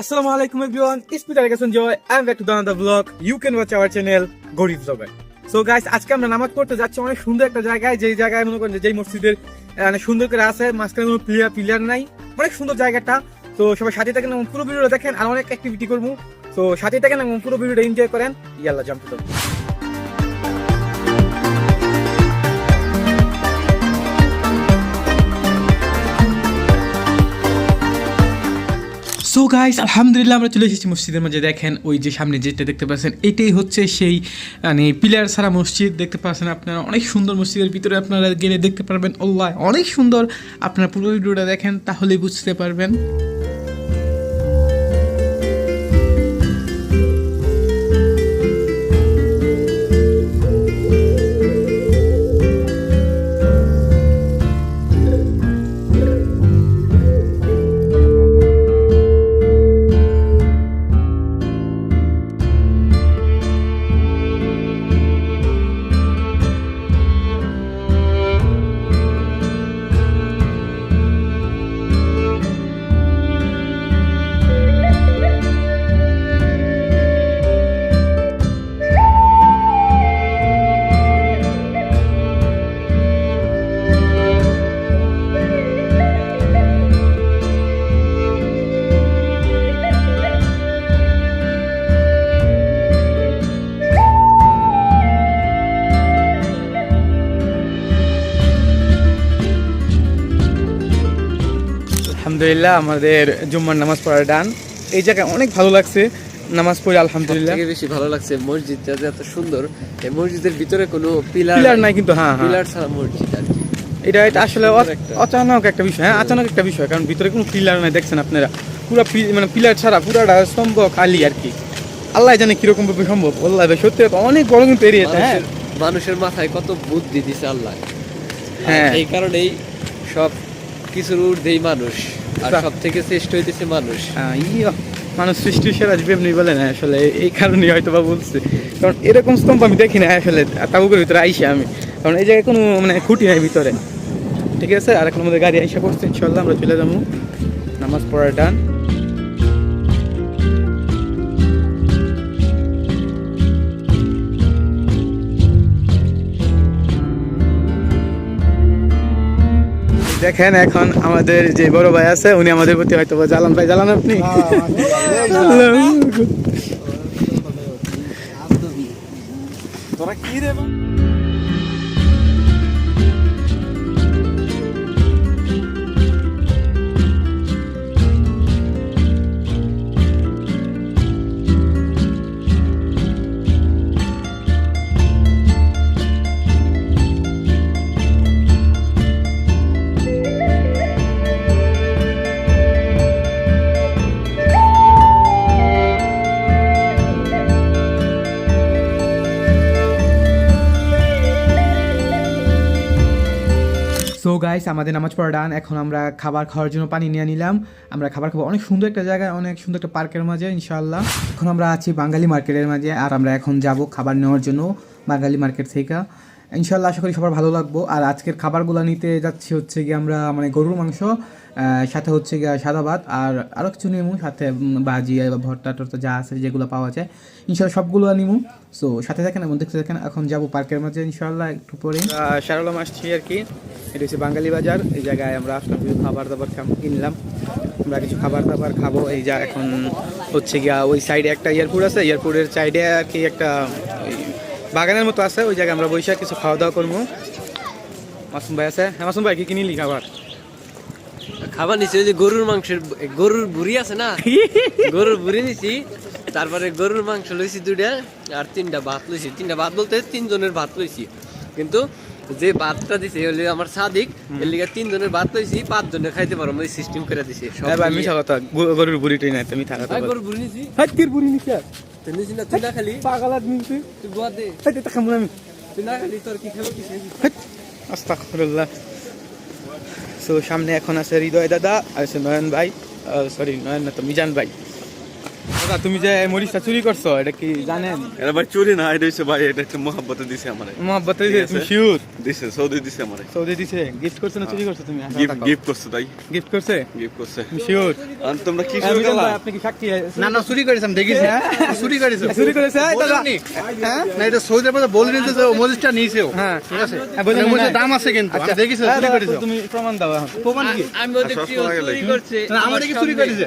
Assalamu alaikum everyone. It's Peter Agason Joy. I'm back to the another vlog. You can watch our channel গরিব Vlogger. So guys আজকে আমরা নামাজ পড়তে যাচ্ছি অনেক সুন্দর একটা জায়গায়, যেই জায়গায় মনে করেন যেই মসজিদের মানে সুন্দর করে আছে, মাঝখানে কোনো প্লেয়ার প্লেয়ার নাই অনেক সুন্দর জায়গাটা তো সবাই সাথে থাকেন এবং পুরো ভিডিওটা দেখেন, আর অনেক অ্যাক্টিভিটি করব তো সাথে থাকেন এবং পুরো ভিডিওটা এনজয় করেন ইয়াল্লা জাম্প সো গাইস আলহামদুলিল্লাহ আমরা চলে এসেছি মসজিদের মাঝে। দেখেন ওই যে সামনে যেটা দেখতে পাচ্ছেন, এটাই হচ্ছে সেই মানে পিলার সারা মসজিদ। দেখতে পাচ্ছেন আপনারা অনেক সুন্দর মসজিদের ভিতরে আপনারা গেলে দেখতে পারবেন। অল্লাহ অনেক সুন্দর। আপনারা পুরো ভিডিওটা দেখেন তাহলে বুঝতে পারবেন। আলহামদুলিল্লাহ আমাদের জুম্মার নামাজ পড়ার ডান। এই জায়গায় অনেক ভালো লাগছে নামাজ পড়ে আলহামদুলিল্লাহ। থেকে বেশি ভালো লাগছে মসজিদটা যে এত সুন্দর এই মসজিদের ভিতরে কোনো পিলার পিলার নাই। কিন্তু হ্যাঁ হ্যাঁ। পিলার ছাড়া মসজিদ আর কি। এটা এটা আসলে। অচানক একটা বিষয় হ্যাঁ আচানক একটা বিষয় কারণ ভিতরে কোনো পিলার নাই দেখছেন আপনারা। পুরো মানে পিলার ছাড়া পুরাটা স্তম্ভ খালি আর কি। আল্লাহ জানে কীরকম ভাবে সম্ভব আল্লাহ ভাই সত্যি অনেক বড় কিন্তু এরিয়াটা হ্যাঁ। মানুষের মানুষের মাথায় কত বুদ্ধি দিছে আল্লাহ। হ্যাঁ। এই কারণেই সব কিছুর ঊর্ধ্বেই মানুষ। আর। সব থেকে শ্রেষ্ঠ হইতেছে মানুষ। হ্যাঁ, মানুষ সৃষ্টি সেরা আসবে এমনি বলে না আসলে এই কারণে হয়তো বা বলছে। কারণ এরকম স্তম্ভ আমি দেখি না আসলে তাবুকের ভিতরে আইসি আমি। কারণ এই জায়গায় কোনো মানে খুঁটি নাই ভিতরে। ঠিক আছে আর এখন আমাদের গাড়ি আইসা করছে ইনশাল্লাহ আমরা চলে যাব। নামাজ পড়ার ডান। দেখেন এখন আমাদের যে বড় ভাই আছে উনি আমাদের প্রতি হয়তো জ্বালান ভাই। জ্বালান আপনি? তোরা কি রে গাইস আমাদের নামাজ পড়া ডান এখন আমরা খাবার খাওয়ার জন্য পানি নিয়ে নিলাম। আমরা খাবার খাব। অনেক সুন্দর একটা জায়গায় অনেক সুন্দর একটা পার্কের মাঝে ইনশাল্লাহ এখন আমরা আছি বাঙালি মার্কেটের মাঝে, আর আমরা এখন যাব খাবার নেওয়ার জন্য বাঙালি মার্কেট থেকে। ইনশাআল্লাহ আশা করি সবার ভালো লাগবো। আর আজকের খাবারগুলো নিতে যাচ্ছি হচ্ছে গিয়ে আমরা মানে গরুর মাংস সাথে হচ্ছে গিয়ে সাদা ভাত আর আরও কিছু নিমু, সাথে ভাজি বা ভর্তা টর্তা যা আছে যেগুলো পাওয়া যায়। ইনশাল্লাহ সবগুলো নিমু। সো সাথে থাকেন এবং দেখতে থাকেন। এখন যাব পার্কের মাঝে ইনশাল্লাহ একটু পরে। শারলাম আসছি আর কি। এটা হচ্ছে বাঙালি বাজার। এই জায়গায় আমরা আসলাম, কিছু খাবার দাবার কিনলাম। আমরা কিছু খাবার দাবার খাব। এই যা এখন হচ্ছে গিয়া ওই সাইডে একটা এয়ারপোর্ট আছে। এয়ারপোর্টের সাইডে আর কি একটা বাগানের মতো আছে ওই জায়গায় আমরা বৈশাখ কিছু খাওয়া দাওয়া করব। মাসুম ভাই আছে? হ্যাঁ মাসুম ভাই কি কিনিলি খাবার? খাবার নিচে ওই যে গরুর মাংসের গরুর বুড়ি আছে না? গরুর বুড়ি নিছি তারপরে গরুর মাংস লইছি দুইটা আর তিনটা ভাত লইছি। তিনটা ভাত বলতে তিনজনের ভাত লইছি। কিন্তু যে ভাতটা দিছে হলে আমার সাদিক এর লিগে তিনজনের ভাত লইছি পাঁচ জনের খাইতে পারো ওই সিস্টেম করে দিছে। সব হ্যাঁ মিশা কথা গরু- গরুর বুড়িটাই নাই তুমি থাকা গরুর বুড়ি নিছি। হাতির বুড়ি নিছি আর তুই নিছি না তুই না খালি পাগল আদমি তুই। তুই গোয়া দে হাইতে তা খামু আমি। তুই না খালি তোর কি খাব কিছু আস্তাগফিরুল্লাহ সো সামনে এখন আছে হৃদয় দাদা আর আছে নয়ন ভাই সরি নয়ন না তো মিজান ভাই। দাদা তুমি যে মরিচটা চুরি করছ এটা কি জানেন? এটা ভাই চুরি না এটা হচ্ছে ভাই এটা একটা মহাব্বতে দিছে আমারে। মোহাম্মত ঠিক তুমি শিওর দিছে সৌদি দিছে আমারে। সৌদি দিছে গিফট করছ না চুরি করছ তুমি? গিফট গিফট করছে তাই। গিফট করছে? গিফট করছে। তুমি শিওর আর তোমরা কি শুরু করলা? আপনি কি সাক্ষী? না না চুরি করেছে আমি দেখেছি চুরি করেছে। চুরি করেছে এই দাদা। হ্যাঁ? না এটা সৌদি আরবে বলে নিতে যে ও মরিচটা নিয়েছেও। হ্যাঁ। ঠিক আছে? হ্যাঁ, বলে মরিচের দাম আছে কিন্তু আমি দেখেছি হ্যাঁ, চুরি করেছে। তুমি প্রমাণ দাও প্রমাণ কি? আমি দেখছি ও সময় চুরি। করছে না, আমার দেখি চুরি করেছে।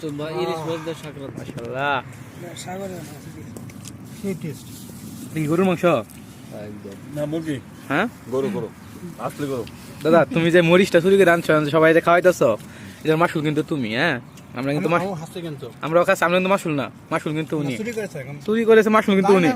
তো ইলিশ মাছ দিয়ে সাকরাত মাশাআল্লাহ। কি গরুর মাংস? একদম। না মুরগি। হ্যাঁ? গরু গরু। আসলে গরু। দাদা তুমি যে মরিচটা চুরি করে আনছো সবাই যে খাওয়াইতেছ এটার মাসুল কিন্তু তুমি হ্যাঁ? আমরা কিন্তু আমরা ওখানে আমরা কিন্তু মাসুল না মাসুল কিন্তু উনি। চুরি করেছে চুরি করেছে মাসুল কিন্তু উনি।